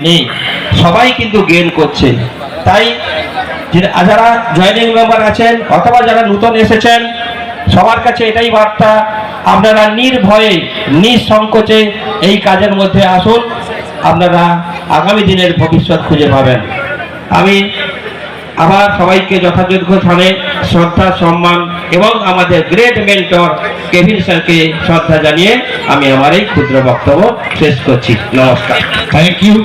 নেই। সবাই কিন্তু গেন করছে। তাই যারা জয়নিং মেম্বার আছেন অথবা যারা নূতন এসেছেন, সবার কাছে এটাই বার্তা, আপনারা নির্ভয়ে, নিঃসংকোচে এই কাজের মধ্যে আসুন। আপনারা আগামী দিনের ভবিষ্যৎ খুঁজে পাবেন। আমি আবার সবাইকে যথাযোগ্য স্থানে শ্রদ্ধা, সম্মান এবং আমাদের গ্রেট মেন্টর কেভিন স্যারকে শ্রদ্ধা জানিয়ে আমি আমার এই ক্ষুদ্র বক্তব্য শেষ করছি। নমস্কার। Thank you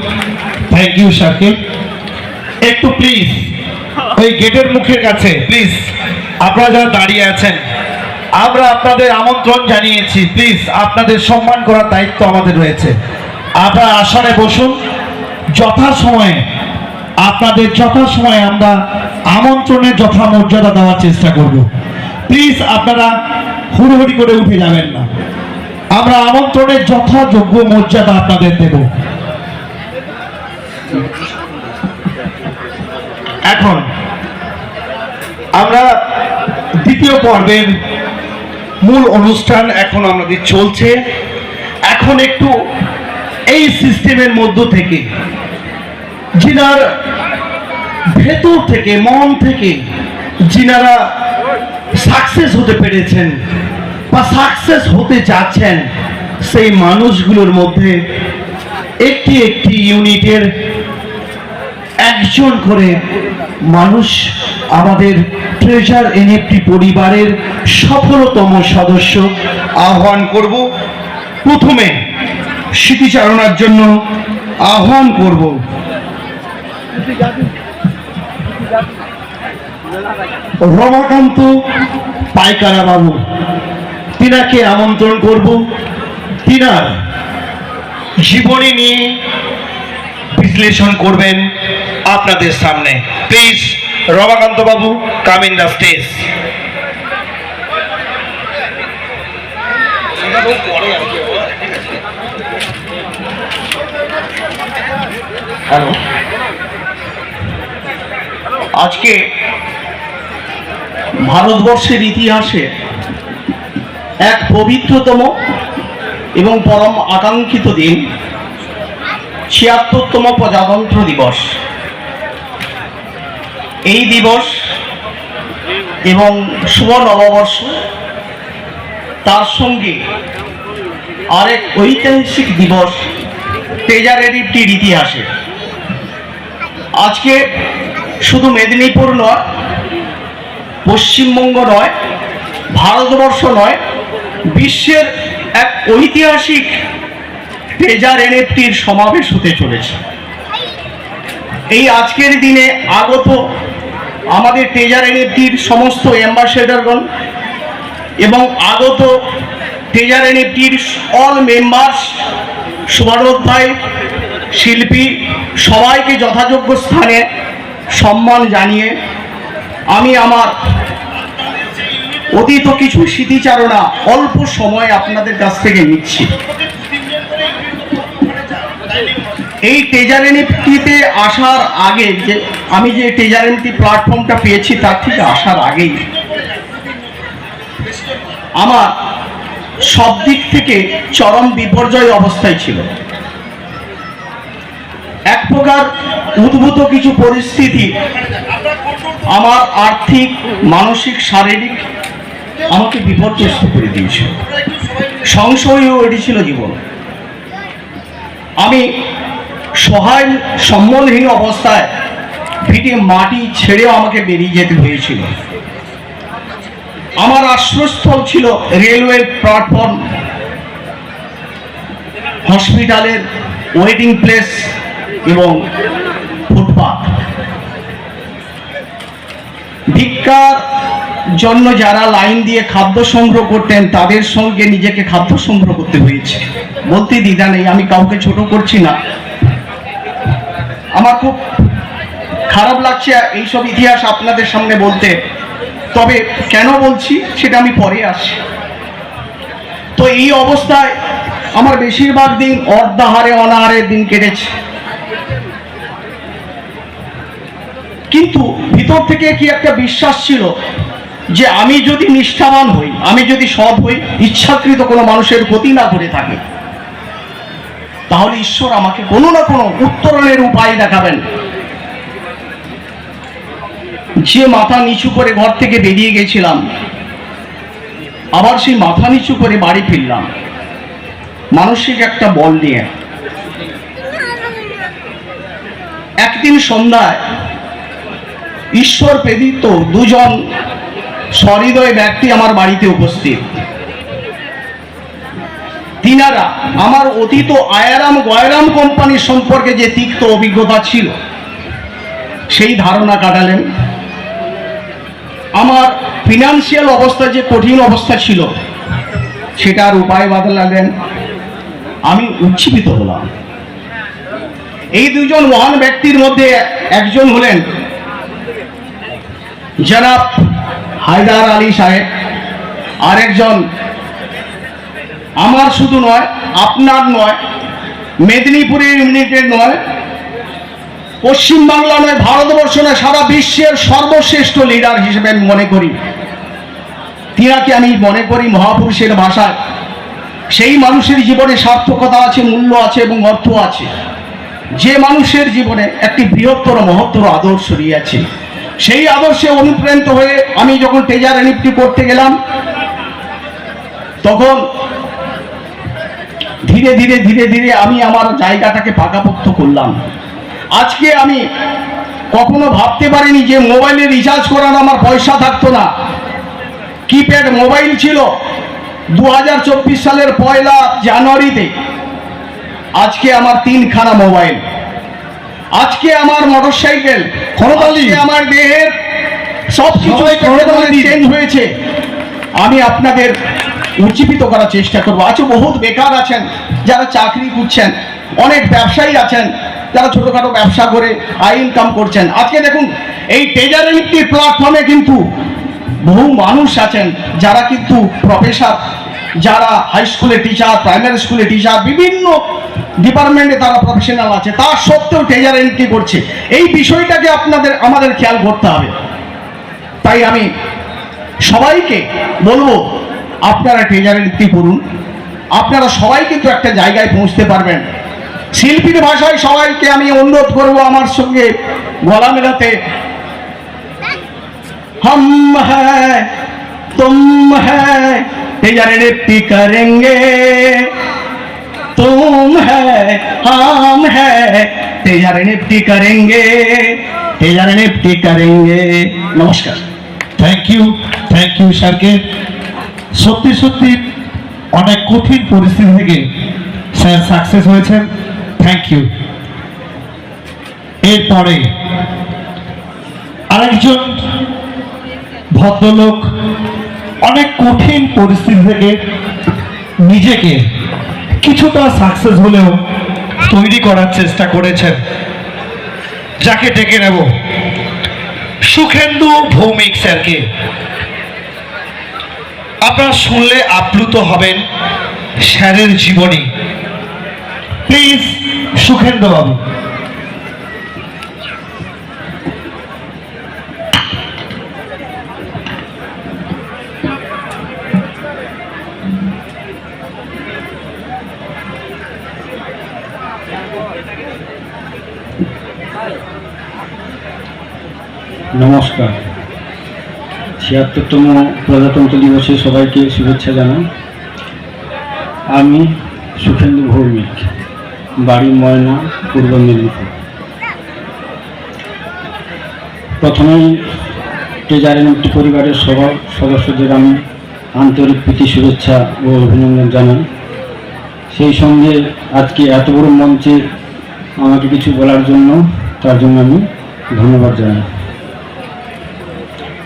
thank you Shakib একটু প্লিজ ওই গেটের মুখের কাছে প্লিজ আপনারা যারা দাঁড়িয়ে আছেন, আমরা আপনাদের আমন্ত্রণ জানিয়েছি প্লিজ আপনাদের সম্মান করার দায়িত্ব আমাদের রয়েছে। আপনারা আসনে বসুন, যথাসময়ে আপনাদের যথাসময়ে আমরা আমন্ত্রণের যথা মর্যাদা দেওয়ার চেষ্টা করব। প্লিজ আপনারা হুড়োহুড়ি করে উঠে যাবেন না। আমরা আমন্ত্রণের যথাযোগ্য মর্যাদা আপনাদের দেব। এখন, আমরা দ্বিতীয় পর্বের মূল অনুষ্ঠান এখন আমাদের চলছে। এখন একটু এই সিস্টেমের মধ্য থেকে যিনার ভেতর থেকে, মন থেকে যিনারা সাকসেস হতে পেরেছেন বা সাকসেস হতে যাচ্ছেন, সেই মানুষগুলোর মধ্যে একটি একটি ইউনিটের একজন করে মানুষ আমাদের ট্রেজার এনএফটি পরিবারের সফলতম সদস্য আহ্বান করব। প্রথমে স্মৃতিচারণার জন্য আহ্বান করব। রমাকান্ত পাইকারা বাবু। তিনাকে আমন্ত্রণ করব। তিনার জীবনী নিয়ে বিশ্লেষণ করবেন আপনাদের সামনে। Please, Ramakanta Babu come in the stage hello আজকে ভারতবর্ষের ইতিহাসে এক পবিত্রতম এবং পরম আকাঙ্ক্ষিত দিন, ছিয়াত্তরতম প্রজাতন্ত্র দিবস। এই দিবস এবং শুভ নববর্ষ, তার সঙ্গে আরেক ঐতিহাসিক দিবস তেজারেরিটির ইতিহাসে। আজকে শুধু মেদিনীপুর নয়, পশ্চিমবঙ্গ নয়, ভারতবর্ষ নয়, বিশ্বের এক ঐতিহাসিক ট্রেজার এনএফটির সমাবেশ হতে চলেছে। এই আজকের দিনে আগত আমাদের ট্রেজার এনএফটির সমস্ত অ্যাম্বাসেডারগণ এবং আগত ট্রেজার এনএফটির অল মেম্বার্স শুভানোধ্যায় শিল্পী, সবাইকে যথাযোগ্য স্থানে সম্মান জানিয়ে আমি আমার অতীত কিছু স্মৃতিচারণা অল্প সময় আপনাদের কাছ থেকে নিচ্ছি। এই টেজারেনিটিতে আসার আগে যে, আমি যে টেজারেনিটি প্ল্যাটফর্মটা পেয়েছি, তার থেকে আসার আগেই আমার সব দিক থেকে চরম বিপর্যয় অবস্থায় ছিল। প্রকার উদ্ভূত কিছু পরিস্থিতি, আমার আর্থিক, মানসিক, শারীরিক আমাকে বিপর্যস্ত করে দিয়েছিল সংশয়ও এটি ছিল জীবন। আমি সহায় সম্বলহীন অবস্থায় ভিটে মাটি ছেড়েও আমাকে বেরিয়ে যেতে হয়েছিল। আমার আশ্রয়স্থল ছিল রেলওয়ে প্ল্যাটফর্ম, হসপিটালের ওয়েটিং প্লেস এবং ফুটপাথ ভিক্ষার জন্য যারা লাইন দিয়ে খাদ্য সংগ্রহ করতেন, তাদের সঙ্গে নিজেকে খাদ্য সংগ্রহ করতে হয়েছে। বলতে দ্বিধা নেই, আমি কাউকে ছোট করছি না। আমার খুব খারাপ লাগছে এইসব ইতিহাস আপনাদের সামনে বলতে। তবে কেন বলছি, সেটা আমি পরে আসছি। তো এই অবস্থায় আমার বেশিরভাগ দিন অর্ধাহারে, অনাহারে দিন কেটেছে। কিন্তু ভিতর থেকে কি একটা বিশ্বাস ছিল যে আমি যদি নিষ্ঠাবান হই, আমি যদি সৎ হই, ইচ্ছাকৃত কোনো মানুষের ক্ষতি না করে থাকি, তাহলে ঈশ্বর আমাকে কোনো না কোনো উত্তরণের উপায় দেখাবেন। যে মাথা নিচু করে ঘর থেকে বেরিয়ে গেছিলাম, আবার সেই মাথা নিচু করে বাড়ি ফিরলাম। মানসিক একটা বল নিয়ে। একদিন সন্ধ্যায় ঈশ্বর প্রেরিত দুজন সহৃদয় ব্যক্তি আমার বাড়িতে উপস্থিত। তিনারা আমার অতীত আয়ারাম গয়রাম কোম্পানির সম্পর্কে যে তিক্ত অভিজ্ঞতা ছিল, সেই ধারণা কাটালেন। আমার ফিনান্সিয়াল অবস্থা যে কঠিন অবস্থা ছিল সেটার উপায় বাদলালেন। আমি উজ্জীবিত হলাম। এই দুজন মহান ব্যক্তির মধ্যে একজন হলেন জনাব হায়দার আলী সাহেব, আরেকজন আমার শুধু নয়, আপনার নয় মেদিনীপুরের ইউনিটের নয়, পশ্চিমবাংলা নয়, ভারতবর্ষ নয়, সারা বিশ্বের সর্বশ্রেষ্ঠ লিডার হিসেবে আমি মনে করি। তিনাকে আমি মনে করি মহাপুরুষের ভাষায়। সেই মানুষের জীবনে সার্থকতা আছে, মূল্য আছে এবং অর্থ আছে। যে মানুষের জীবনে একটি বৃহত্তর, মহত্তর আদর্শ রয়েছে। সেই আদর্শে অনুপ্রাণিত হয়ে আমি যখন টেজার এনএফটি করতে গেলাম, তখন ধীরে ধীরে ধীরে ধীরে আমি আমার জায়গাটাকে পাকাপোক্ত করলাম। আজকে আমি কখনো ভাবতে পারিনি যে মোবাইলে রিচার্জ করানো আমার পয়সা থাকতো না। কিপ্যাড মোবাইল ছিল দু হাজার চব্বিশ সালের পয়লা জানুয়ারিতে। আজকে আমার তিনখানা মোবাইল আজকে আমার মোটরসাইকেল করতালি। আজকে আমার দেহের সব কিছু। চেঞ্জ হয়েছে আমি আপনাদের উজ্জীবিত করার চেষ্টা করব আজও বহুত বেকার আছেন যারা চাকরি করছেন অনেক ব্যবসায়ী আছেন যারা ছোটখাটো ব্যবসা করে আই ইনকাম করছেন আজকে দেখুন এই টেজার একটি প্ল্যাটফর্মে কিন্তু বহু মানুষ আছেন যারা কিন্তু প্রফেসর যারা হাই স্কুলে টিচার প্রাইমারি স্কুলে টিচার বিভিন্ন ডিপার্টমেন্টে তারা প্রফেশনাল আছে, তা সত্ত্বেও টেজার এন্ট্রি করছে? এই বিষয়টাকে আপনাদের, আমাদের খেয়াল করতে হবে। তাই আমি সবাইকে বলব, আপনারা টেজার এন্ট্রি করুন? আপনারা সবাই কিন্তু একটা জায়গায় পৌঁছতে পারবেন। শিল্পীর ভাষায় সবাইকে আমি অনুরোধ করব আমার সঙ্গে গলা মেলাতে। হম হ্যাঁ তুম হ্যাঁ রেপ্তি করেঙ্গে। तुम है हम है तेजारे निप्टी करेंगे तेजारे निप्टी करेंगे नमस्कार থ্যাংক ইউ থ্যাংক ইউ স্যারকে সত্যি সত্যি অনেক কঠিন পরিস্থিতি থেকে স্যার সাকসেস হয়েছেন থ্যাংক ইউ এরপরে আরেকজন ভদ্রলোক অনেক কঠিন পরিস্থিতি থেকে নিজেকে কিছুটা সাকসেস হলেও তৈরি করার চেষ্টা করেছেন। যাকে ডেকে নেব। সুখেন্দু ভৌমিক স্যারকে। আপনারা শুনলে আপ্লুত হবেন স্যারের জীবনী। প্লিজ, সুখেন্দু বাবু। নমস্কার। ছিয়াত্তরতম প্রজাতন্ত্র দিবসে সবাইকে শুভেচ্ছা জানাই। আমি সুখেন্দু ভৌমিক, বাড়ি ময়না, পূর্ব মেদিনীপুর। প্রথমেই ট্রেজারের একটি পরিবারের সব সদস্যদের আমি আন্তরিক প্রীতি, শুভেচ্ছা ও অভিনন্দন জানাই। সেই সঙ্গে আজকে এত বড় মঞ্চে আমাকে কিছু বলার জন্য তার জন্য আমি ধন্যবাদ জানাই।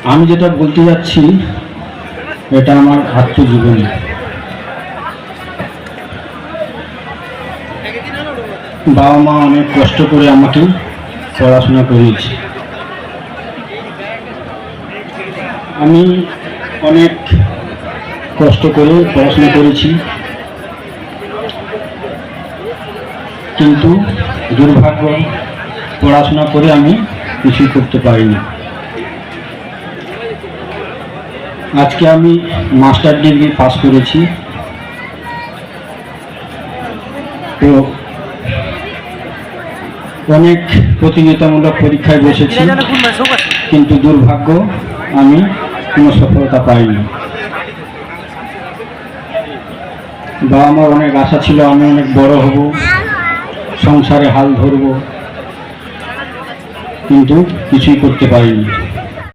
আমি যেটা বলতে যাচ্ছি, এটা আমার আত্মজীবনী। বাবা মা অনেক কষ্ট করে আমাকে পড়াশোনা করিয়েছে। আমি অনেক কষ্ট করে পড়াশোনা করেছি। কিন্তু দুর্ভাগ্য, পড়াশোনা করে আমি কিছুই করতে পারিনি। আজকে আমি মাস্টার ডিগ্রি পাস করেছি। তো অনেক প্রতিযোগিতামূলক পরীক্ষায় বসেছি, কিন্তু দুর্ভাগ্য আমি কোনো সফলতা পাইনি। বাবা আমার অনেক আশা ছিল, আমি অনেক বড় হব, সংসারে হাল ধরব, কিন্তু কিছুই করতে পারিনি।